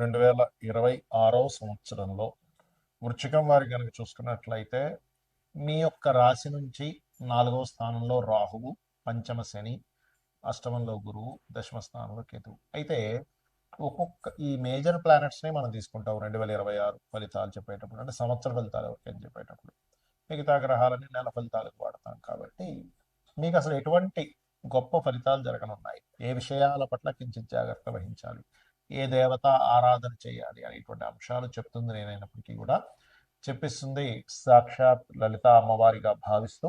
రెండు వేల ఇరవై ఆరో సంవత్సరంలో వృచ్చికం వారి కనుక చూసుకున్నట్లయితే మీ యొక్క రాశి నుంచి నాలుగవ స్థానంలో రాహువు పంచమ శని అష్టమంలో గురువు దశమ స్థానంలో కేతువు. అయితే ఒక్కొక్క ఈ మేజర్ ప్లానెట్స్ని మనం తీసుకుంటాం రెండు వేల ఇరవై ఆరు ఫలితాలు చెప్పేటప్పుడు అంటే సంవత్సర ఫలితాలు ఎవరికైనా చెప్పేటప్పుడు. మిగతా గ్రహాలని నెల ఫలితాలకు వాడతాం కాబట్టి మీకు అసలు ఎటువంటి గొప్ప ఫలితాలు జరగనున్నాయి. ఏ విషయాల పట్ల కించిత్ జాగ్రత్త వహించాలి. ఏ దేవత ఆరాధన చేయాలి అనేటువంటి అంశాలు చెప్తుంది నేనైనప్పటికీ కూడా. చెప్పిస్తుంది సాక్షాత్ లలిత అమ్మవారిగా భావిస్తూ.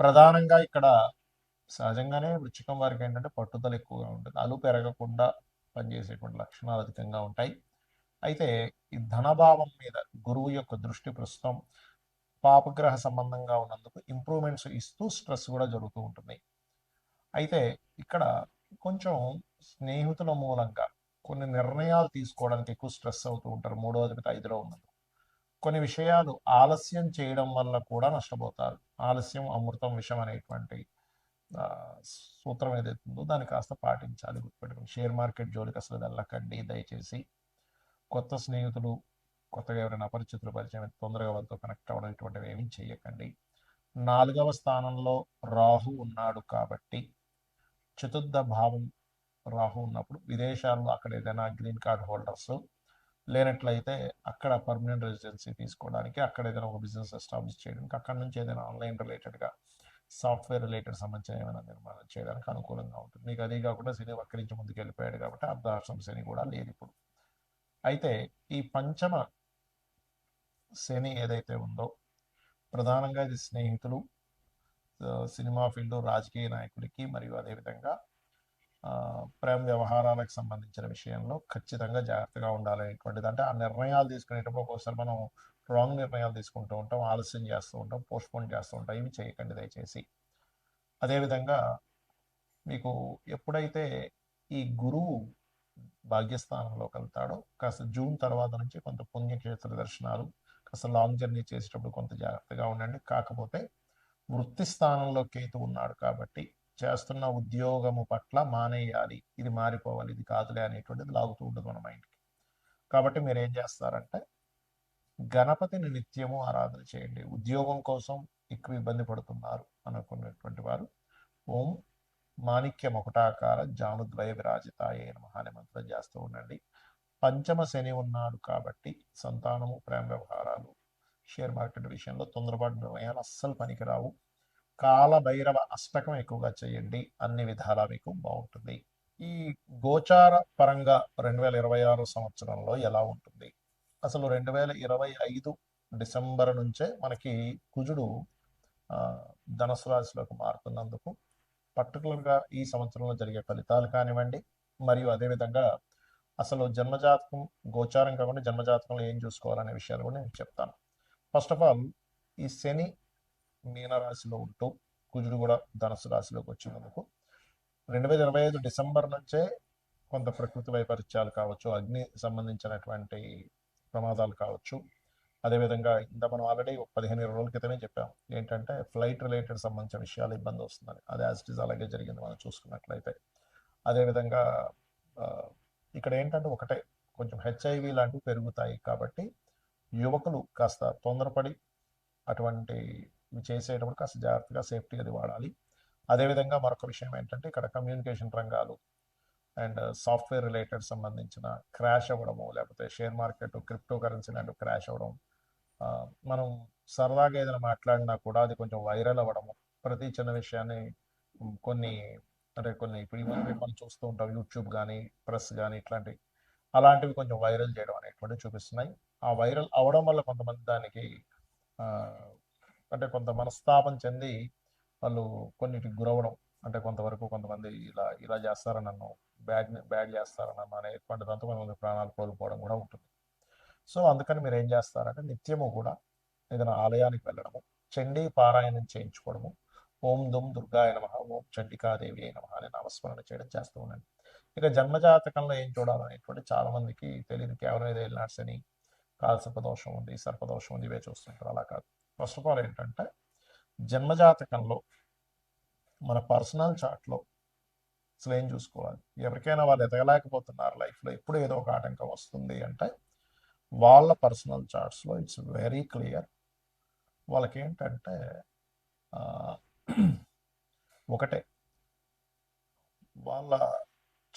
ప్రధానంగా ఇక్కడ సహజంగానే వృచ్చికం వారికి ఏంటంటే పట్టుదల ఎక్కువగా ఉంటుంది. అలు పెరగకుండా పనిచేసేటువంటి లక్షణాలు అధికంగా ఉంటాయి. అయితే ఈ ధనభావం మీద గురువు యొక్క దృష్టి ప్రస్తుతం పాపగ్రహ సంబంధంగా ఉన్నందుకు ఇంప్రూవ్మెంట్స్ ఇస్తూ స్ట్రెస్ కూడా జరుగుతూ ఉంటుంది. అయితే ఇక్కడ కొంచెం స్నేహితుల మూలంగా కొన్ని నిర్ణయాలు తీసుకోవడానికి ఎక్కువ స్ట్రెస్ అవుతూ ఉంటారు. మూడో అధిపతి ఐదులో ఉన్నారు కొన్ని విషయాలు ఆలస్యం చేయడం వల్ల కూడా నష్టపోతారు. ఆలస్యం అమృతం విషయం అనేటువంటి సూత్రం ఏదైతే ఉందో దాన్ని కాస్త పాటించాలి గుర్తుపెట్టుకుని షేర్ మార్కెట్ జోలికి అసలు వెళ్ళకండి దయచేసి. కొత్త స్నేహితులు కొత్తగా ఎవరైనా అపరిచితులు పరిచయం తొందరగా వాళ్ళతో కనెక్ట్ అవ్వడం ఇటువంటివి ఏమీ చేయకండి. నాలుగవ స్థానంలో రాహు ఉన్నాడు కాబట్టి చతుర్థ భావం రాహు ఉన్నప్పుడు విదేశాల్లో అక్కడ ఏదైనా గ్రీన్ కార్డ్ హోల్డర్స్ లేనట్లయితే అక్కడ పర్మనెంట్ రెసిడెన్సీ తీసుకోవడానికి అక్కడ ఏదైనా ఒక బిజినెస్ ఎస్టాబ్లిష్ చేయడానికి అక్కడ నుంచి ఏదైనా ఆన్లైన్ రిలేటెడ్గా సాఫ్ట్వేర్ రిలేటెడ్ సంబంధించిన ఏమైనా నిర్మాణం చేయడానికి అనుకూలంగా ఉంటుంది. మీకు అదే కాకుండా శని వక్రించి ముందుకు వెళ్ళిపోయాడు కాబట్టి అర్ధాష్టం శని కూడా లేదు ఇప్పుడు. అయితే ఈ పంచమ శని ఏదైతే ఉందో ప్రధానంగా ఇది స్నేహితులు సినిమా ఫీల్డ్ రాజకీయ నాయకుడికి మరియు అదేవిధంగా ప్రేమ వ్యవహారాలకు సంబంధించిన విషయంలో ఖచ్చితంగా జాగ్రత్తగా ఉండాలనేటువంటిది అంటే ఆ నిర్ణయాలు తీసుకునేటప్పుడు ఒక్కోసారి మనం రాంగ్ నిర్ణయాలు తీసుకుంటూ ఉంటాం ఆలస్యం చేస్తూ ఉంటాం పోస్ట్పోన్ చేస్తూ ఉంటాం. ఇవి చేయకండి దయచేసి. అదేవిధంగా మీకు ఎప్పుడైతే ఈ గురువు భాగ్యస్థానంలోకి వెళ్తాడో కాస్త జూన్ తర్వాత నుంచి కొంత పుణ్యక్షేత్ర దర్శనాలు కాస్త లాంగ్ జర్నీ చేసేటప్పుడు కొంత జాగ్రత్తగా ఉండండి. కాకపోతే వృత్తి స్థానంలో కేతు ఉన్నాడు కాబట్టి చేస్తున్న ఉద్యోగము పట్ల మానేయాలి. ఇది మారిపోవాలి. ఇది కాదులే అనేటువంటిది లాగుతూ ఉంటుంది మన మైండ్కి. కాబట్టి మీరు ఏం చేస్తారంటే గణపతిని నిత్యము ఆరాధన చేయండి. ఉద్యోగం కోసం ఎక్కువ ఇబ్బంది పడుతున్నారు అనుకున్నటువంటి వారు ఓం మాణిక్య ముకుటాకార జానుద్వయ విరాజితాయ నమః అనే మంత్రం చేస్తూ ఉండండి. పంచమ శని ఉన్నాడు కాబట్టి సంతానము ప్రేమ వ్యవహారాలు షేర్ మార్కెట్ విషయంలో తొందరపాటు నిర్ణయాలు అస్సలు పనికిరావు. కాలభైరవ అష్టకం ఎక్కువగా చేయండి. అన్ని విధాలా మీకు బాగుంటుంది. ఈ గోచార పరంగా రెండు వేల ఇరవై ఆరు సంవత్సరంలో ఎలా ఉంటుంది? అసలు రెండు వేల ఇరవై ఐదు డిసెంబర్ నుంచే మనకి కుజుడు ధనుసు రాశిలోకి మారుతున్నందుకు పర్టికులర్గా ఈ సంవత్సరంలో జరిగే ఫలితాలు కానివ్వండి మరియు అదేవిధంగా అసలు జన్మజాతకం గోచారం కాకుండా జన్మజాతకంలో ఏం చూసుకోవాలనే విషయాలు కూడా నేను చెప్తాను. ఫస్ట్ ఆఫ్ ఆల్ ఈ శని మీనరాశిలో ఉంటూ కుజుడు కూడా ధనుసు రాశిలోకి వచ్చినందుకు రెండు వేల ఇరవై ఐదు డిసెంబర్ నుంచే కొంత ప్రకృతి వైపరీత్యాలు కావచ్చు అగ్ని సంబంధించినటువంటి ప్రమాదాలు కావచ్చు. అదేవిధంగా ఇంత మనం ఆల్రెడీ ఒక పదిహేను ఇరవై రోజుల క్రితమే చెప్పాం. ఏంటంటే ఫ్లైట్ రిలేటెడ్ సంబంధించిన విషయాలు ఇబ్బంది వస్తుందని అది యాజ్ ఇట్ అలాగే జరిగింది మనం చూసుకున్నట్లయితే. అదేవిధంగా ఇక్కడ ఏంటంటే ఒకటే కొంచెం హెచ్ఐవి లాంటివి పెరుగుతాయి కాబట్టి యువకులు కాస్త తొందరపడి అటువంటి ఇవి చేసేటప్పుడు కాస్త జాగ్రత్తగా సేఫ్టీగా అది వాడాలి. అదేవిధంగా మరొక విషయం ఏంటంటే ఇక్కడ కమ్యూనికేషన్ రంగాలు అండ్ సాఫ్ట్వేర్ రిలేటెడ్ సంబంధించిన క్రాష్ అవ్వడము లేకపోతే షేర్ మార్కెట్ క్రిప్టో కరెన్సీ లాంటివి క్రాష్ అవ్వడం మనం సరదాగా ఏదైనా మాట్లాడినా కూడా అది కొంచెం వైరల్ అవ్వడము ప్రతి చిన్న విషయాన్ని కొన్ని అంటే కొన్ని ఇప్పుడు మనం చూస్తూ ఉంటాం యూట్యూబ్ కానీ ప్రెస్ కానీ ఇట్లాంటి అలాంటివి కొంచెం వైరల్ చేయడం అనేటువంటివి చూపిస్తున్నాయి. ఆ వైరల్ అవడం వల్ల కొంతమంది దానికి అంటే కొంత మనస్తాపం చెంది వాళ్ళు కొన్నిటికి గురవడం. అంటే కొంతవరకు కొంతమంది ఇలా ఇలా చేస్తారని నన్ను బ్యాడ్ బ్యాడ్ చేస్తారని నన్ను అనేటువంటి దాంతో కొంతమంది ప్రాణాలు కోల్పోవడం కూడా ఉంటుంది. సో అందుకని మీరు ఏం చేస్తారంటే నిత్యము కూడా ఏదైనా ఆలయానికి వెళ్ళడము చండీ పారాయణం చేయించుకోవడము ఓం దుమ్ దుర్గాయ నమ ఓం చండికాదేవి అయిన అని నామస్మరణ చేయడం చేస్తూ ఉండండి. ఇక జన్మజాతకంలో ఏం చూడాలనేటువంటి చాలా మందికి తెలియదు. కేవలం ఏదో వెళ్ళినట్స్ అని కాలసర్ప దోషం ఉంది సర్పదోషం ఉంది ఇవే చూస్తుంటారు. అలా కాదు. ఫస్ట్ ఆఫ్ ఆల్ ఏంటంటే జన్మజాతకంలో మన పర్సనల్ చార్ట్లో స్వేన్ చూసుకోవాలి. ఎవరికైనా వాళ్ళు ఎదగలేకపోతున్నారు లైఫ్లో ఎప్పుడు ఏదో ఒక ఆటంకం వస్తుంది అంటే వాళ్ళ పర్సనల్ చార్ట్స్లో ఇట్స్ వెరీ క్లియర్. వాళ్ళకి ఏంటంటే ఒకటే. వాళ్ళ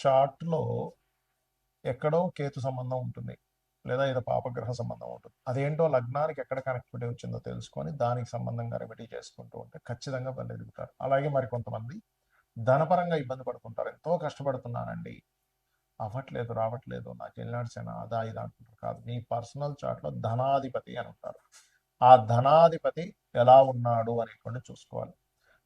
చార్ట్లో ఎక్కడో కేతు సంబంధం ఉంటుంది. లేదా ఏదో పాపగ్రహ సంబంధం ఉంటుంది. అదేంటో లగ్నానికి ఎక్కడ కనెక్టివిటీ వచ్చిందో తెలుసుకొని దానికి సంబంధంగా రెమెడీ చేసుకుంటూ ఉంటే ఖచ్చితంగా వాళ్ళు ఎదుగుతారు. అలాగే మరి కొంతమంది ధనపరంగా ఇబ్బంది పడుకుంటారు. ఎంతో కష్టపడుతున్నానండి. అవ్వట్లేదు రావట్లేదు. నాకు వెళ్ళినాడ్సేనా అదా ఇది అనుకుంటారు కాదు మీ పర్సనల్ చార్ట్లో ధనాధిపతి అని ఉంటారు. ఆ ధనాధిపతి ఎలా ఉన్నాడు అనేటువంటి చూసుకోవాలి.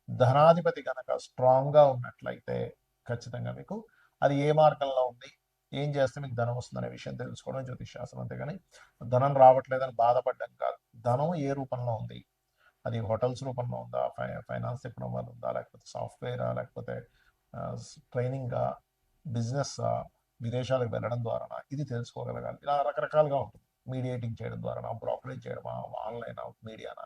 ధనాధిపతి కనుక స్ట్రాంగ్గా ఉన్నట్లయితే ఖచ్చితంగా మీకు అది ఏ మార్గంలో ఉంది? ఏం చేస్తే మీకు ధనం వస్తుందనే విషయం తెలుసుకోవడం జ్యోతిష్ శాస్త్రం అంతేగాని ధనం రావట్లేదని బాధపడడం కాదు. ధనం ఏ రూపంలో ఉంది? అది హోటల్స్ రూపంలో ఉందా? ఫై ఫైనాన్స్ తిప్పడం వల్ల ఉందా? లేకపోతే సాఫ్ట్వేరా? లేకపోతే ట్రైనింగా? బిజినెస్ విదేశాలకు వెళ్ళడం ద్వారా ఇది తెలుసుకోగలగాలి. ఇలా రకరకాలుగా ఉంటుంది. మీడియేటింగ్ చేయడం ద్వారా బ్రోకరేజ్ చేయడం ఆన్లైన్? మీడియానా?